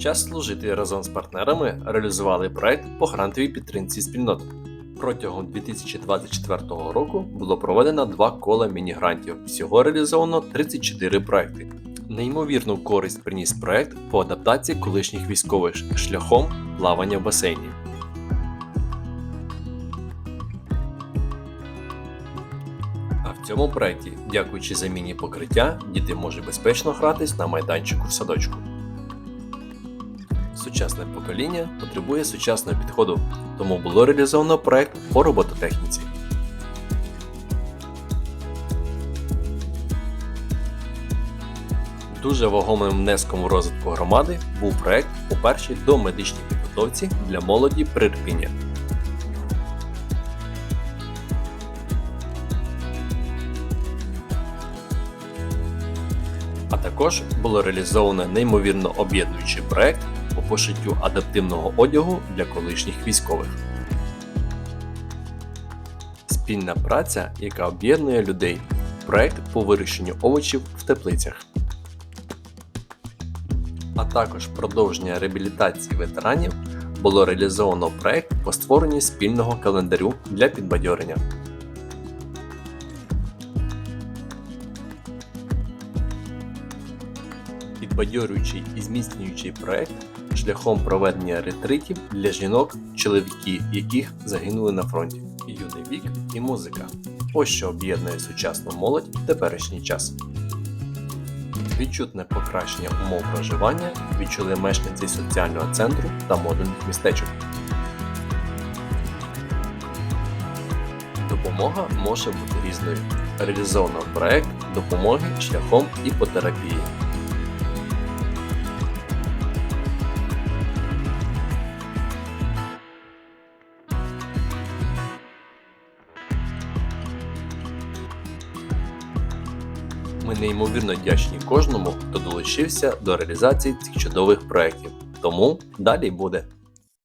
Час служити разом з партнерами реалізували проект по грантовій підтримці спільнот. Протягом 2024 року було проведено два кола міні-грантів. Всього реалізовано 34 проекти. Неймовірну користь приніс проект по адаптації колишніх військових шляхом плавання в басейні. А в цьому проекті, дякуючи заміні покриття, діти можуть безпечно гратись на майданчику в садочку. Сучасне покоління потребує сучасного підходу, тому було реалізовано проект по робототехніці. Дуже вагомим внеском у розвитку громади був проект по першій домедичній підготовці для молоді Прирпіння. А також було реалізовано неймовірно об'єднуючий проект по пошиттю адаптивного одягу для колишніх військових. Спільна праця, яка об'єднує людей. Проект по вирощенню овочів в теплицях. А також продовження реабілітації ветеранів було реалізовано проект по створенню спільного календарю для підбадьорення. Підбадьорюючий і зміцнюючий проект шляхом проведення ретритів для жінок, чоловіки яких загинули на фронті. Юний вік і музика. Ось що об'єднує сучасну молодь в теперішній час. Відчутне покращення умов проживання відчули мешканці соціального центру та модульних містечок. Допомога може бути різною. Реалізовано проект допомоги шляхом іпотерапії. Ми неймовірно вдячні кожному, хто долучився до реалізації цих чудових проєктів. Тому далі буде.